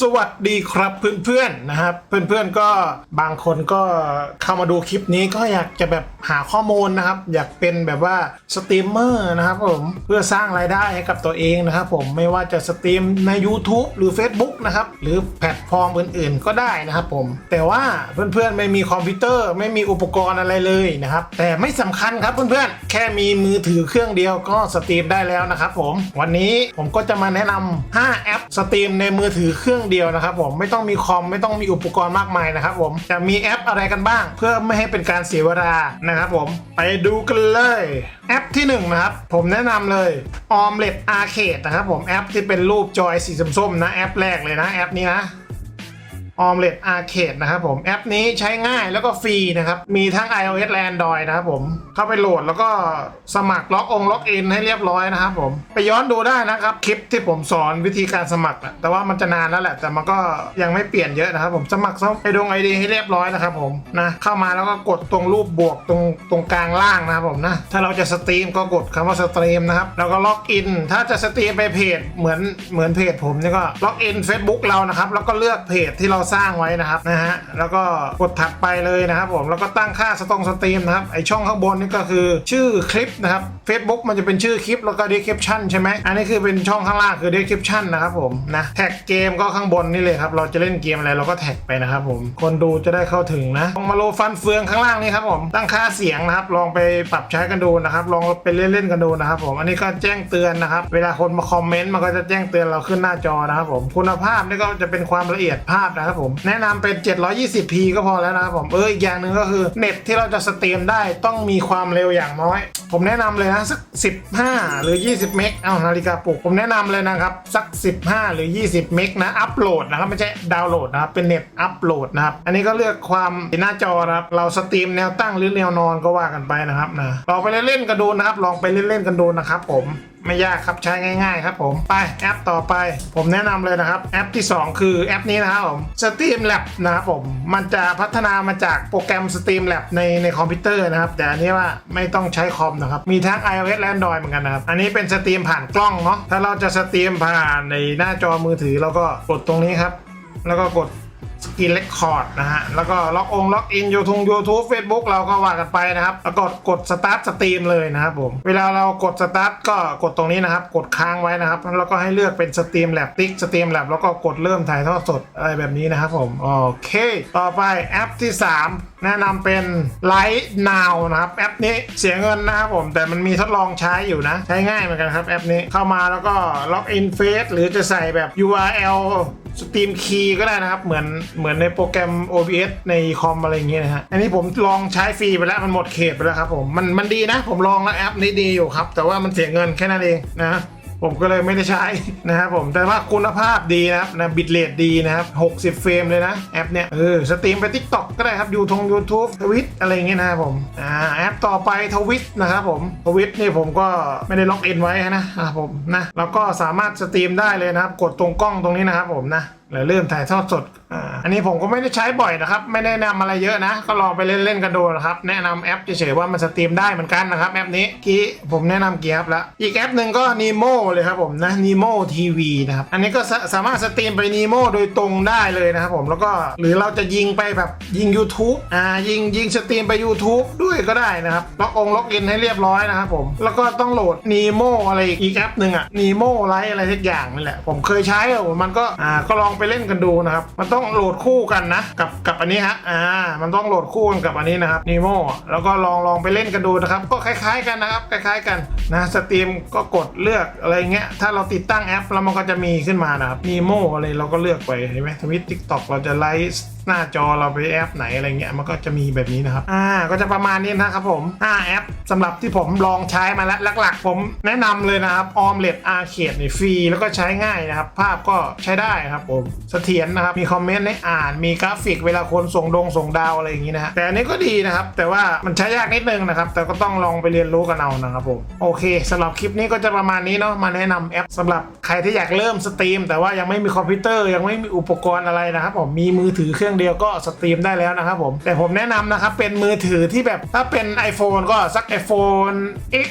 สวัสดีครับเพื่อนๆนะครับเพื่อนๆก็บางคนก็เข้ามาดูคลิปนี้ก็อยากจะแบบหาข้อมูลนะครับ อยากเป็นแบบว่าสตรีมเมอร์นะครับผมเพื่อสร้างรายได้ให้กับตัวเองนะครับผมไม่ว่าจะสตรีมใน YouTube หรือ Facebook นะครับหรือแพลตฟอร์มอื่นๆ ก็ได้นะครับผม แต่ว่าเพื่อนๆไม่มีคอมพิวเตอร์ไม่มีอุปกรณ์อะไรเลยนะครับแต่ไม่สำคัญครับเพื่อนๆแค่มีมือถือเครื่องเดียวก็สตรีมได้แล้วนะครับผมวันนี้ผมก็จะมาแนะนำ5แอปสตรีมในมือถือเครื่องเดียวนะครับผมไม่ต้องมีคอมไม่ต้องมีอุปกรณ์มากมายนะครับผมจะมีแอปอะไรกันบ้าง เพื่อไม่ให้เป็นการเสียเวลานะครับผมไปดูกันเลยแอปที่หนึ่งนะครับผมแนะนำเลยออมเล็ตอาร์เคดนะครับผมแอปที่เป็นรูปจอยสีส้มๆนะแอปแรกเลยนะแอปนี้นะ ออมเล็ตอาร์เคดนะครับผมแอปนี้ใช้ง่ายแล้วก็ฟรีนะครับ มีทั้ง iOS และ Android นะครับผม เข้าไปโหลดแล้วก็สมัครล็อกองล็อกอินให้เรียบร้อยนะครับผม ไปย้อนดูได้นะครับ คลิปที่ผมสอนวิธีการสมัครอะแต่ว่ามันจะนานแล้วแหละ แต่มันก็ยังไม่เปลี่ยนเยอะนะครับผมสมัครไปดงไอดีให้เรียบร้อยนะครับผมนะเข้ามาแล้วก็กดตรงรูปบวกตรงตรงกลางล่างนะครับผมนะถ้าเราจะสตรีมก็กดคำว่าสตรีมนะครับแล้วก็ล็อกอิน ถ้าจะสตรีมไปเพจเหมือนเหมือนเพจผมนี่ก็ล็อกอิน Facebook เรานะครับแล้วก็เลือกเพจที่เราสร้างไว้นะครับนะฮะแล้วก็กดถัดไปเลยนะครับผมแล้วก็ตั้งค่าสตรงสตรีมนะครับไอช่องข้างบนนี่ก็คือชื่อคลิปนะครับ Facebook มันจะเป็นชื่อคลิปแล้วก็ description ใช่ไหมอันนี้คือเป็นช่องข้างล่างคือ description นะครับผมนะแท็กเกมก็ข้างบนนี่เลยครับ เราจะเล่นเกมอะไรเราก็แท็กไปนะครับผมคนดูจะได้เข้าถึงนะลองมาโลฟันเฟืองข้างล่างนี่ครับผมตั้งค่าเสียงนะครับ ลองไปปรับใช้กันดูนะครับ ลองไปเล่นๆกันดูนะครับผมอันนี้ก็แจ้งเตือนนะครับเวลาคนมาคอมเมนต์มันก็จะแจ้งเตือนเราขึ้นหน้าจอนะครับผมคุณภาพนี่ก็จะเป็นความละเอียดภาพนะครับผม แนะนำเป็น 720p ก็พอแล้วนะครับผมเอออีกอย่างหนึ่งก็คือเน็ตที่เราจะสตรีมได้ต้องมีความเร็วอย่างน้อย ผมแนะนำเลยนะสัก 15 หรือ 20 เมกเอานาฬิกาปลุกผมแนะนำเลยนะครับ สัก 15 หรือ 20 เมกนะอัปโหลดนะครับไม่ใช่ดาวน์โหลดนะครับเป็นเน็ตอัปโหลดนะครับอันนี้ก็เลือกความหน้าจอนะครับเราสตรีมแนวตั้งหรือแนวนอนก็ว่ากันไปนะครับนะลองไปเล่นๆกันดูนะครับลองไปเล่นๆกันดูนะครับผม ไม่ยากครับใช้ง่าย ๆ ครับผมไปแอปต่อไป ผมแนะนำเลยนะครับ แอปที่ 2 คือแอปนี้นะครับผม Steam Lab นะครับผม มันจะพัฒนามาจากโปรแกรม Steam Lab ในในคอมพิวเตอร์นะครับ แต่อันนี้ว่าไม่ต้องใช้คอมนะครับ มีทั้ง iOS และ Android เหมือนกันนะครับ อันนี้เป็นสตรีมผ่านกล้องเนาะถ้าเราจะสตรีมผ่านในหน้าจอมือถือเราก็กดตรงนี้ครับ แล้วก็กด สกินเลคคอร์ดนะฮะ แล้วก็ล็อกองล็อกอินยูทูบยูทูบเฟซบุ๊กเราก็ว่ากันไปนะครับแล้วก็กดสตาร์ทสตรีมเลยนะครับผม เวลาเรากดสตาร์ทก็กดตรงนี้นะครับ กดค้างไว้นะครับ แล้วก็ให้เลือกเป็นสตรีมแลบติ๊กสตรีมแลบแล้วก็กดเริ่มถ่ายทอดสดอะไรแบบนี้นะครับผมโอเค ต่อไปแอปที่ 3 แนะนำเป็น Light Now นะครับแอปนี้เสียเงินนะครับผม แต่มันมีทดลองใช้อยู่นะ ใช้ง่ายเหมือนกันครับแอปนี้เข้ามาแล้วก็ล็อกอินเฟซหรือจะใส่แบบ URL สตรีมคีย์ก็ได้นะครับ เหมือนเหมือนในโปรแกรม OBS ในคอมอะไรอย่างเงี้ยนะฮะอันนี้ผมลองใช้ฟรีไปแล้วมันหมดเขตไปแล้วครับผมมันมันดีนะ ผมลองแล้วแอปนี้ดีอยู่ครับ แต่ว่ามันเสียเงินแค่นั้นเองนะ ผมก็เลยไม่ได้ใช้นะครับผมแต่ว่าคุณภาพดีนะครับนะบิตเรทดีนะครับ 60 เฟรมเลยนะ แอปเนี้ยเออสตรีมไป TikTok ก็ได้ครับยูทงยูทูบทวิตอะไรเงี้ยนะครับผมอ่าแอปต่อไปทวิตนะครับผมทวิตนี่ผมก็ไม่ได้ล็อกอินไว้นะครับผมนะแล้วก็สามารถสตรีมได้เลยนะครับ กดตรงกล้องตรงนี้นะครับผมนะ แล้วเริ่มถ่ายทอดสดอ่าอันนี้ผมก็ไม่ได้ใช้บ่อยนะครับ ไม่ได้แนะนำอะไรเยอะนะ ก็ลองไปเล่นๆกันดูนะครับ แนะนำแอปเฉยๆว่ามันสตรีมได้เหมือนกันนะครับแอปนี้กี้ผมแนะนำกี่แอปแล้วอีกแอปหนึ่งก็ Nemo เลยครับผมนะ Nemo TV นะครับ อันนี้ก็สามารถสตรีมไป Nemo โดยตรงได้เลยนะครับผมแล้วก็หรือเราจะยิงไปแบบยิง YouTube อ่ายิงยิงสตรีมไป YouTube ด้วยก็ได้นะครับล็อกองล็อกอินให้เรียบร้อยนะครับผมแล้วก็ต้องโหลด Nemo อะไรอีกแอปหนึ่งอะ Nemo ไลท์อะไรทุกอย่างนี่แหละผมเคยใช้อะมันก็อ่าก็ลองไปไปเล่นกันดูนะครับ มันต้องโหลดคู่กันนะ กับกับอันนี้ฮะ อ่า มันต้องโหลดคู่กันกับอันนี้นะครับนีโมแล้วก็ลองลองไปเล่นกันดูนะครับ ก็คล้าย ๆ กันนะครับ คล้าย ๆ กัน นะสตรีมก็กดเลือกอะไรเงี้ย ถ้าเราติดตั้งแอปแล้วมันก็จะมีขึ้นมานะครับ Nemo อะไรเราก็เลือกไปเห็นไหมทวิตทิกตอกเราจะไลฟ์หน้าจอเราไปแอปไหนอะไรเงี้ยมันก็จะมีแบบนี้นะครับ อ่า ก็จะประมาณนี้นะครับผม5แอปสำหรับที่ผมลองใช้มาแล้วหลักๆ ผมแนะนำเลยนะครับออมเล็ตอาร์เคดนี่ฟรีแล้วก็ใช้ง่ายนะครับ ภาพก็ใช้ได้ครับผมเสถียรนะครับ มีคอมเมนต์ให้อ่าน มีกราฟิกเวลาคนส่งดงส่งดาวอะไรอย่างงี้นะฮะแต่อันนี้ก็ดีนะครับ แต่ว่ามันใช้ยากนิดนึงนะครับ แต่ก็ต้องลองไปเรียนรู้กันเอานะครับผมโอเคสำหรับคลิปนี้ก็จะประมาณนี้เนาะมาแนะนำแอปสำหรับใครที่อยากเริ่มสตรีม แต่ว่ายังไม่มีคอมพิวเตอร์ยังไม่มีอุปกรณ์อะไรนะครับผมมีมือถือเครื่องเดียวก็สตรีมได้แล้วนะครับผมแต่ผมแนะนำนะครับเป็นมือถือที่แบบถ้าเป็น iPhone ก็สัก iPhone X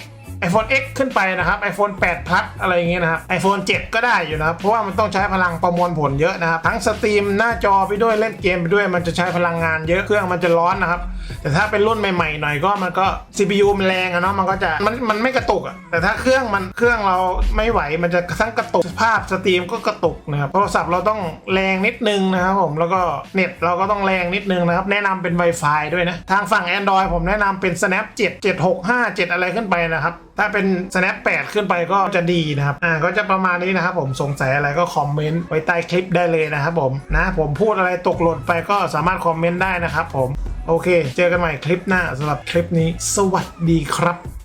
iPhone X ขึ้นไปนะครับ iPhone 8 Plus อะไรอย่างเงี้ยนะครับ iPhone 7 ก็ได้อยู่นะครับ เพราะว่ามันต้องใช้พลังประมวลผลเยอะนะครับ ทั้งสตรีมหน้าจอไปด้วยเล่นเกมไปด้วยมันจะใช้พลังงานเยอะเครื่องมันจะร้อนนะครับ แต่ถ้าเป็นรุ่นใหม่ๆหน่อยก็มันก็ CPU มันแรงอะเนาะมันก็จะมันมันไม่กระตุกอะแต่ถ้าเครื่องมันเครื่องเราไม่ไหวมันจะทั้งกระตุกภาพสตรีมก็กระตุกนะครับโทรศัพท์เราต้องแรงนิดนึงนะครับผมแล้วก็เน็ตเราก็ต้องแรงนิดนึงนะครับแนะนำเป็น Wi-Fi ด้วยนะทางฝั่ง Android ผมแนะนำเป็น Snap 7 765 7 อะไรขึ้นไปนะครับถ้าเป็น Snap 8 ขึ้นไปก็จะดีนะครับ อ่า ก็จะประมาณนี้นะครับผม สงสัยอะไรก็คอมเมนต์ไว้ใต้คลิปได้เลยนะครับผม นะ ผมพูดอะไรตกหล่นไปก็สามารถคอมเมนต์ได้นะครับผม โอเค เจอกันใหม่คลิปหน้าสำหรับคลิปนี้ สวัสดีครับ